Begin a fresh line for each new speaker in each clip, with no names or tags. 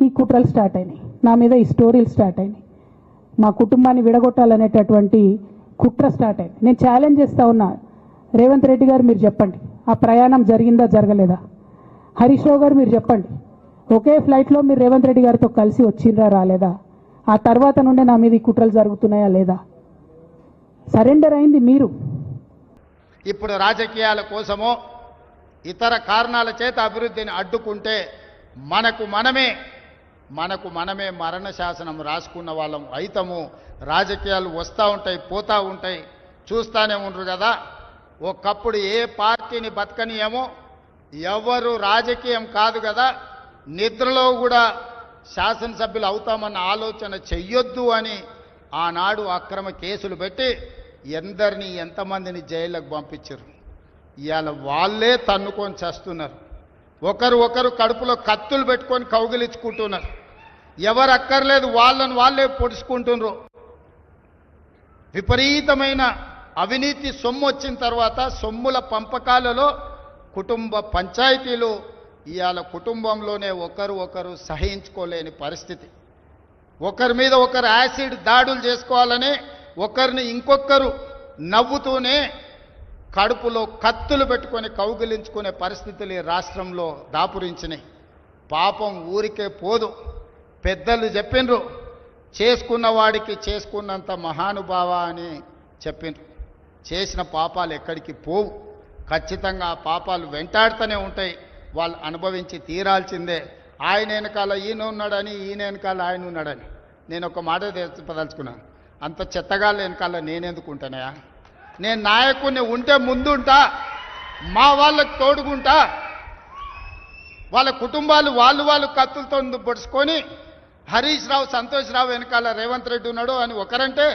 ఈ కుట్రలు స్టార్ట్ అయినాయి. నా మీద ఈ స్టోరీలు స్టార్ట్ అయినాయి. మా కుటుంబాన్ని విడగొట్టాలనేటటువంటి కుట్ర స్టార్ట్ అయింది. నేను ఛాలెంజ్ చేస్తా ఉన్నా. రేవంత్ రెడ్డి గారు మీరు చెప్పండి. ఆ ప్రయాణం జరిగిందా జరగలేదా? హరీష్ రావు గారు మీరు చెప్పండి. ఒకే ఫ్లైట్లో మీరు రేవంత్ రెడ్డి గారితో కలిసి వచ్చిండ్రా రాలేదా? ఆ తర్వాత నుండే నా మీద ఈ కుట్రలు జరుగుతున్నాయా లేదా? సరెండర్ అయింది మీరు.
ఇప్పుడు రాజకీయాల కోసమో ఇతర కారణాల చేత అభివృద్ధిని అడ్డుకుంటే మనకు మనమే మనకు మనమే మరణ శాసనం రాసుకున్న వాళ్ళం అయితము రాజకీయాలు వస్తూ ఉంటాయి పోతూ ఉంటాయి చూస్తూనే ఉండరు కదా. ఒకప్పుడు ఏ పార్టీని బతకనియేమో ఎవరు రాజకీయం కాదు కదా. నిద్రలో కూడా శాసనసభ్యులు అవుతామన్న ఆలోచన చెయ్యొద్దు అని ఆనాడు అక్రమ కేసులు పెట్టి ఎందరిని ఎంతమందిని జైళ్ళకు పంపించారు ఇవాళ వాళ్ళే తన్నుకొని చేస్తున్నారు. ఒకరు ఒకరు కడుపులో కత్తులు పెట్టుకొని కౌగిలించుకుంటున్నారు. ఎవరు అక్కర్లేదు వాళ్ళని వాళ్ళే పొడుచుకుంటున్నారు విపరీతమైన అవినీతి సొమ్ము వచ్చిన తర్వాత సొమ్ముల పంపకాలలో కుటుంబ పంచాయతీలు ఇవాళ కుటుంబంలోనే ఒకరు ఒకరు సహించుకోలేని పరిస్థితి. ఒకరి మీద ఒకరు యాసిడ్ దాడులు చేసుకోవాలని ఒకరిని ఇంకొకరు నవ్వుతూనే కడుపులో కత్తులు పెట్టుకొని కౌగిలించుకునే పరిస్థితులు ఈ రాష్ట్రంలో దాపురించినాయి. పాపం ఊరికే పోదు. పెద్దలు చెప్పిండ్రు. చేసుకున్న వాడికి చేసుకున్నంత మహానుభావ అని చెప్పిండ్రు. చేసిన పాపాలు ఎక్కడికి పోవు. ఖచ్చితంగా ఆ పాపాలు వెంటాడుతూనే ఉంటాయి. వాళ్ళు అనుభవించి తీరాల్సిందే. ఆయన వెనకాల ఈయన ఉన్నాడని ఈయన వెనకాల ఆయన ఉన్నాడని. నేను ఒక మాట చెప్పదలుచుకున్నాను. అంత చెత్తగాళ్ళ వెనకాల నేనెందుకు ఉంటానయా నేను నాయకుడిని ఉంటే ముందుంటా. మా వాళ్ళకి తోడుకుంటా వాళ్ళ కుటుంబాలు వాళ్ళు వాళ్ళు కత్తులతో పొడుచుకొని హరీష్ రావు సంతోష్ రావు వెనకాల రేవంత్ రెడ్డి ఉన్నాడు అని ఒకరంటే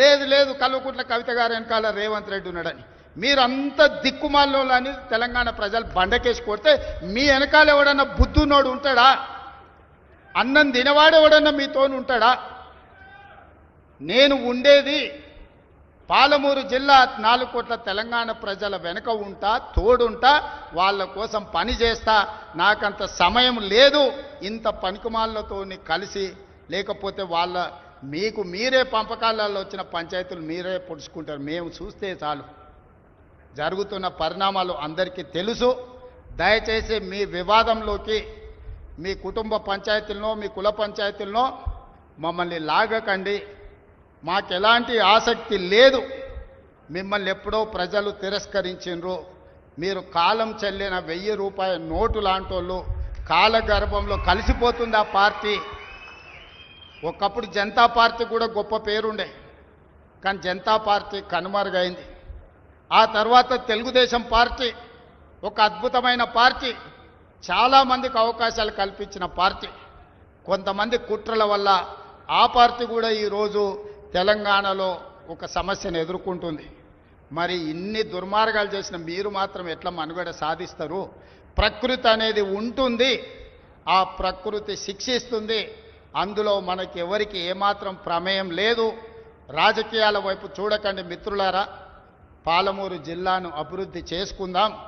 లేదు లేదు కల్వకుంట్ల కవిత గారు వెనకాల రేవంత్ రెడ్డి ఉన్నాడని. మీరంతా దిక్కుమాల్లో అని తెలంగాణ ప్రజలు బండకేసి కొడితే మీ వెనకాల ఎవడన్నా బుద్ధున్నోడు ఉంటాడా? అన్నం తినవాడు ఎవడన్నా మీతోను ఉంటాడా? నేను ఉండేది పాలమూరు జిల్లా నాలుగు కోట్ల తెలంగాణ ప్రజల వెనుక ఉంటా తోడుంటా వాళ్ళ కోసం పని చేస్తా నాకంత సమయం లేదు ఇంత పనికిమాలతో కలిసి లేకపోతే వాళ్ళ మీకు మీరే పంపకాలలో వచ్చిన పంచాయతీలు మీరే పొడుచుకుంటారు. మేము చూస్తే చాలు. జరుగుతున్న పరిణామాలు అందరికీ తెలుసు. దయచేసి మీ వివాదంలోకి మీ కుటుంబ పంచాయతీలనో మీ కుల పంచాయతీలనో మమ్మల్ని లాగకండి. మాకు ఎలాంటి ఆసక్తి లేదు. మిమ్మల్ని ఎప్పుడో ప్రజలు తిరస్కరించిండ్రు మీరు కాలం చెల్లిన వెయ్యి రూపాయల నోటు లాంటోళ్ళు కాలగర్భంలో కలిసిపోతుంది ఆ పార్టీ. ఒకప్పుడు జనతా పార్టీ కూడా గొప్ప పేరుండే. కానీ జనతా పార్టీ కనుమరుగైంది. ఆ తర్వాత తెలుగుదేశం పార్టీ ఒక అద్భుతమైన పార్టీ చాలామందికి అవకాశాలు కల్పించిన పార్టీ. కొంతమంది కుట్రల వల్ల ఆ పార్టీ కూడా ఈరోజు తెలంగాణలో ఒక సమస్యను ఎదుర్కొంటుంది. మరి ఇన్ని దుర్మార్గాలు చేసిన మీరు మాత్రం ఎట్లా మనుగడ సాధిస్తారు? ప్రకృతి అనేది ఉంటుంది. ఆ ప్రకృతి శిక్షిస్తుంది. అందులో మనకి ఎవరికి ఏమాత్రం ప్రమేయం లేదు. రాజకీయాల వైపు చూడకండి మిత్రులారా. పాలమూరు జిల్లాను అభివృద్ధి చేసుకుందాం.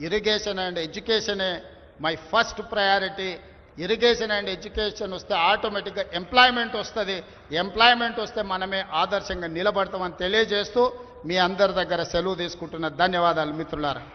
Irrigation and ఎడ్యుకేషనే my first priority. Irrigation and education వస్తే ఆటోమేటిక్గా ఎంప్లాయ్మెంట్ వస్తుంది. ఎంప్లాయ్మెంట్ వస్తే మనమే ఆదర్శంగా నిలబడతామని తెలియజేస్తూ మీ అందరి దగ్గర సెలవు తీసుకుంటున్న ధన్యవాదాలు మిత్రులారా.